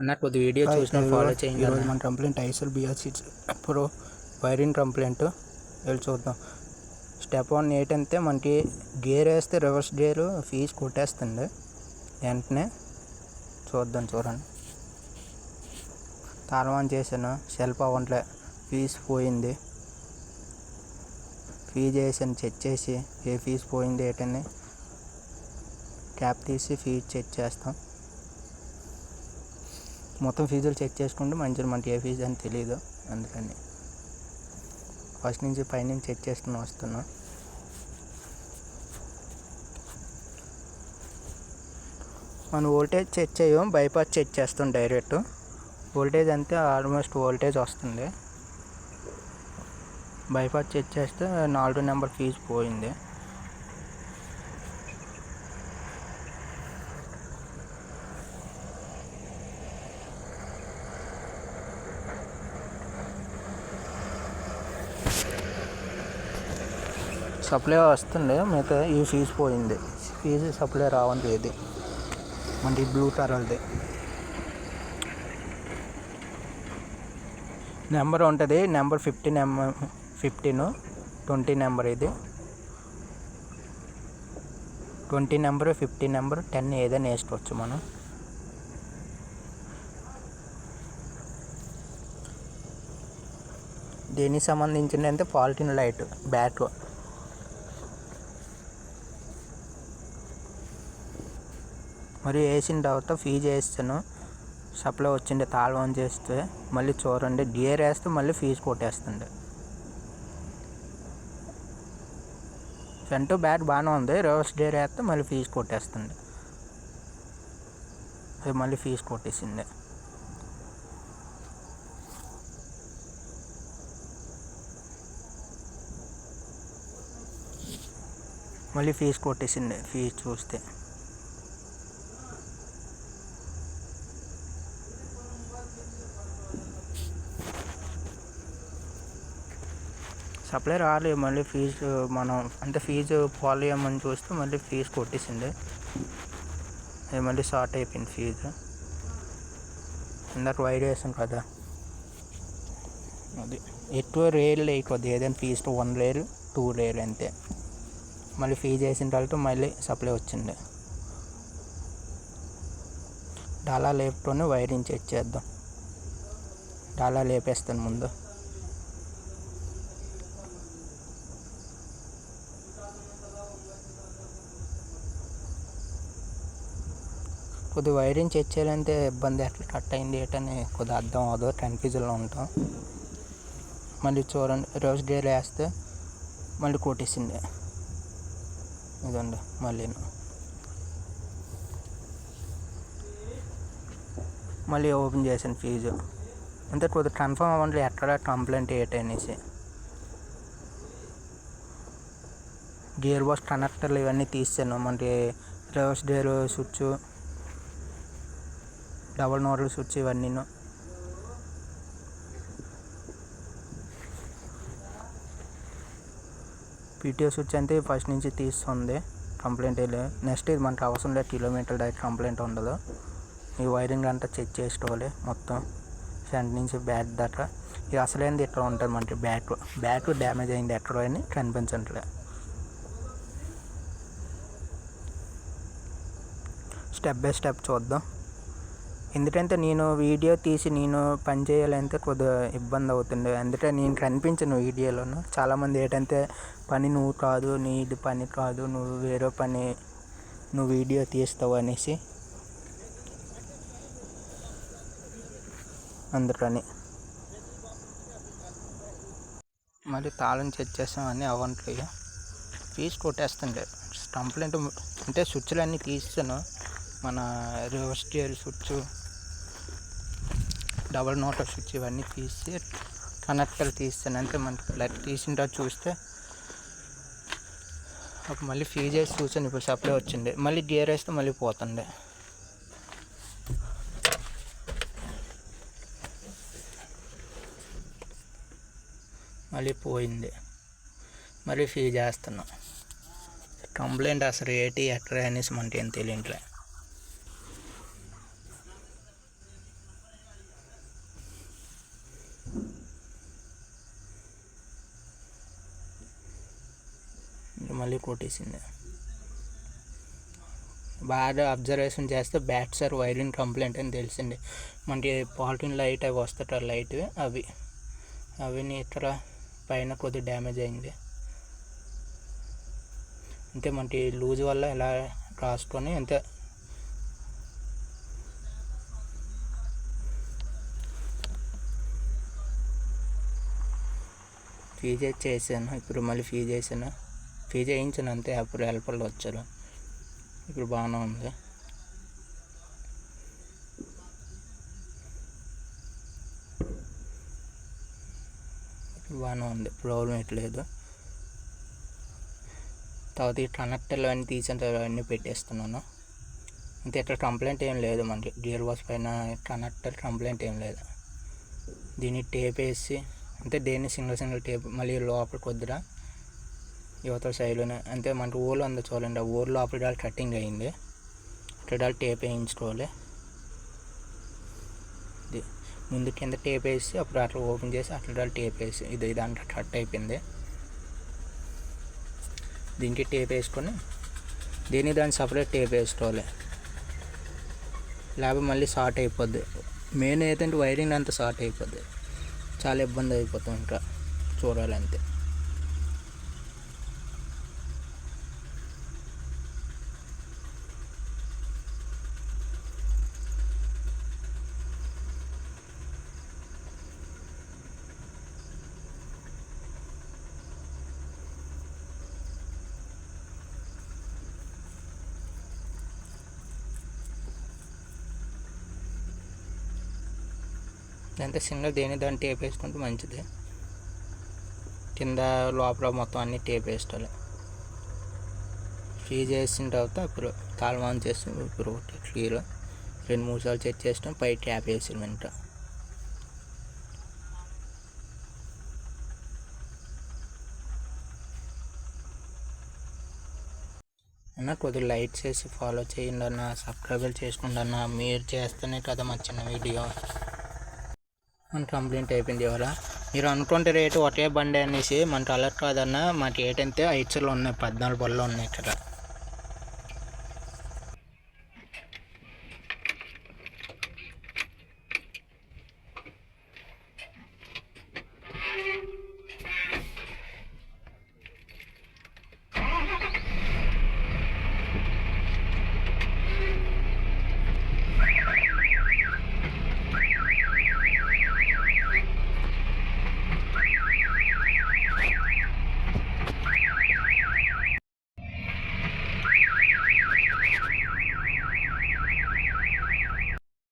అన్న కొద్ది వీడియో చూసిన. ఫాలో చేయండి ఈరోజు. మన complaint ఐసెల్ BR six pro wiring complaint వెళ్ళి చూద్దాం. స్టెప్ వన్ ఏంటంటే మనకి గేర్ వేస్తే రివర్స్ గేర్ ఫీజు కొట్టేస్తుంది. వెంటనే చూద్దాం చూడండి. తాళం చేశాను సెల్ఫ్ అవ్వట్లే ఫీజు పోయింది. ఫీజు వేసాను చెక్ చేసి ఏ ఫీజు పోయింది ఏంటని క్యాప్ తీసి ఫీజు చెక్ చేస్తాం. మొత్తం ఫీజులు చెక్ చేసుకుంటే మంచిగా మనకి ఏ ఫీజు అని తెలియదు అందుకని. ఫస్ట్ నుంచి పైనుంచి చెక్ చేసుకుని వస్తున్నా. మనం వోల్టేజ్ చెక్ చేయం బైపాస్ చెక్ చేస్తాం డైరెక్ట్. వోల్టేజ్ అంతే ఆల్మోస్ట్ వోల్టేజ్ వస్తుంది. బైపాస్ చెక్ చేస్తే నాలుగు నెంబర్ ఫీజు పోయింది. సప్లై వస్తుండే మిగతా ఈ ఫీజు పోయింది. ఫీజు సప్లై రావని లేదు. మన బ్లూ కలర్ది నెంబర్ ఉంటుంది number fifteen M fifteen twenty number ఇది. Twenty number fifteen number ten ఏదైనా వేసుకోవచ్చు మనం. దీనికి సంబంధించింది అంటే పాలిటిన్ లైట్ బ్యాట్ మరి వేసిన తర్వాత ఫీజ్ వేస్తాను. సప్లై వచ్చిండే తాళం ఆన్ చేస్తే మళ్ళీ చూడండి. గేర్ వేస్తే మళ్ళీ ఫీజు కొట్టేస్తుంది. ఫ్రంట్ బ్యాట్ బాగానే ఉంది. రివర్స్ గేర్ వేస్తే మళ్ళీ ఫీజు కొట్టేస్తుంది. అది మళ్ళీ ఫీజు కొట్టేసింది. మళ్ళీ ఫీజు కొట్టేసింది. ఫీజు చూస్తే సప్లై రాలేదు. మళ్ళీ ఫీజు మనం అంటే ఫీజు పోలేమని చూస్తే మళ్ళీ ఫీజు కొట్టేసింది. అది మళ్ళీ షార్ట్ అయిపోయింది ఫీజు. ఇందాక వైర్ వేసాం కదా. అది ఎక్కువ రేలు లేకపోద్ది ఏదైనా ఫీజు వన్ లేరు టూ లేరు అంతే. మళ్ళీ ఫీజు వేసిన తర్వాత మళ్ళీ సప్లై వచ్చింది. డాలా లేపుతోనే వైరింగ్ చెక్ చేద్దాం. డాలా లేపేస్తాను ముందు. కొద్ది వైరింగ్ చెక్ చేయాలంటే ఇబ్బంది ఎట్లా కట్ అయింది ఏంటని కొద్దిగా అర్థం అవ్వదు కన్ఫ్యూజన్లో ఉంటాం. మళ్ళీ చూడండి రోజు గేర్ వేస్తే మళ్ళీ కొట్టేసింది. ఇదండి మళ్ళీ మళ్ళీ ఓపెన్ చేశాను ఫీజు అంటే కొద్దిగా కన్ఫర్మ్ అవ్వండి ఎక్కడ కంప్లైంట్ ఏంటనేసి గేర్ బాక్స్ కనెక్టర్లు ఇవన్నీ తీసాను మనకి reverse gear switch double nodal switch ఇవన్నీ పీటీఓ స్విచ్ అంటే ఫస్ట్ నుంచి తీస్తుంది కంప్లైంట్ వెళ్ళే నెక్స్ట్ ఇది మనకు అవసరం లేదు కిలోమీటర్ డైరెక్ట్ కంప్లైంట్ ఉండదు. ఈ వైరింగ్ అంతా చెక్ చేసుకోవాలి మొత్తం. ఫ్రంట్ నుంచి బ్యాక్ దాకా. ఇది అసలైంది ఎట్లా ఉంటుంది మనకి బ్యాక్ బ్యాక్ డ్యామేజ్ అయింది ఎక్కడో అని కనిపించట్లే. స్టెప్ బై స్టెప్ చూద్దాం. ఎందుకంటే నేను వీడియో తీసి నేను పని చేయాలంటే కొద్దిగా ఇబ్బంది అవుతుంది. అందుకే నేను కనిపించను వీడియోలోను. చాలామంది ఏంటంటే పని నువ్వు కాదు నీది పని కాదు నువ్వు వేరే పని నువ్వు వీడియో తీస్తావు అనేసి అందుకని. మరి తాళం చెక్ చేసాం అన్నీ ఫీజు కొట్టేస్తుండే. స్టంప్లు అంటే స్విచ్లు అన్నీ తీస్తాను మన reverse gear switch double motor switch ఇవన్నీ తీసి కనెక్టర్ తీస్తాను. అంటే మనకి ప్లగ్ తీసిన చూస్తే అప్పుడు మళ్ళీ ఫీజ్ వేసి చూసాను ఇప్పుడు సప్లై వచ్చింది. మళ్ళీ గేర్ వేస్తే మళ్ళీ పోతుండే. మళ్ళీ పోయింది. మళ్ళీ ఫీజ్ వేస్తున్నాం. కంప్లైంట్ అసలు ఏటి ఎక్కడ అనేసి మనకి ఏం తెలియట్లే. కొట్టేసింది. బాగా అబ్జర్వేషన్ చేస్తే బ్యాట్ సార్ వైరింగ్ కంప్లైంట్ అని తెలిసింది. మనకి పాలిటిన్ లైట్ అవి వస్తాయి లైట్ అవి. అవి ఇక్కడ పైన కొద్ది డ్యామేజ్ అయింది. అంతే మనకి లూజ్ వల్ల ఇలా రాసుకొని అంతే. ఫీజ్ చేశాను ఇప్పుడు మళ్ళీ ఫీజ్ చేశాను ఫీజ్ వేయించాను అంతే అప్పుడు హెల్పర్లు వచ్చారు. ఇప్పుడు బాగానే ఉంది. ఇప్పుడు బాగానే ఉంది ప్రాబ్లం ఎట్లేదు తర్వాత ఈ కనెక్టర్లు అన్నీ తీసిన తర్వాత అన్నీ పెట్టేస్తున్నాను. అంతే ఇక్కడ కంప్లైంట్ ఏం లేదు మనకి. గియర్ బాక్స్ పైన కనెక్టర్ కంప్లైంట్ ఏం లేదు. దీన్ని టేప్ వేసి అంటే దేన్ని సింగిల్ సింగిల్ టేప్ మళ్ళీ లోపల కొద్దిగా యువత శైలిని అంటే మనకి ఊర్లో ఉంది చూడండి ఆ ఊర్లో అప్పుడు కటింగ్ అయింది. అప్పుడు టేప్ వేయించుకోవాలి. ఇది ముందు కింద టేప్ వేసి అప్పుడు అట్లా ఓపెన్ చేసి అట్లా టేప్ వేసి ఇది ఇదంతా కట్ అయిపోయింది. దీనికి టేప్ వేసుకొని దీన్ని దాన్ని సపరేట్ టేప్ వేసుకోవాలి. లేకపోతే మళ్ళీ షార్ట్ అయిపోద్ది. మెయిన్ ఏంటంటే వైరింగ్ అంతా షార్ట్ అయిపోద్ది. చాలా ఇబ్బంది అయిపోతుంది ఇంకా. చూడాలంతే. దాంతో సింగల్ దేని దాన్ని టేప్ వేసుకుంటే మంచిది. కింద లోపల మొత్తం అన్ని టేప్ వేసుకోవాలి. ఫ్రీ చేసిన తర్వాత ఇప్పుడు తాళం ఆన్ చేసి ఇప్పుడు ఒకటి క్లియర్ రెండు మూడు సార్లు చెక్ చేస్తాం పై ట్యాప్ వేసిన వెంట. అన్న కొద్దిగా లైట్స్ వేసి ఫాలో చేయండి అన్న సబ్స్క్రైబర్ చేసుకోండి అన్న మీరు చేస్తేనే కదా మా చిన్న వీడియో. మన కంప్లైంట్ అయిపోయింది ఎవరా? మీరు అనుకుంటే రేటు ఒకే బండి అనేసి మనకు అలర్ట్ కాదన్న మాకు ఏంటంటే ఐచర్లు ఉన్నాయి పద్నాలుగు బళ్ళు ఉన్నాయి ఇక్కడ.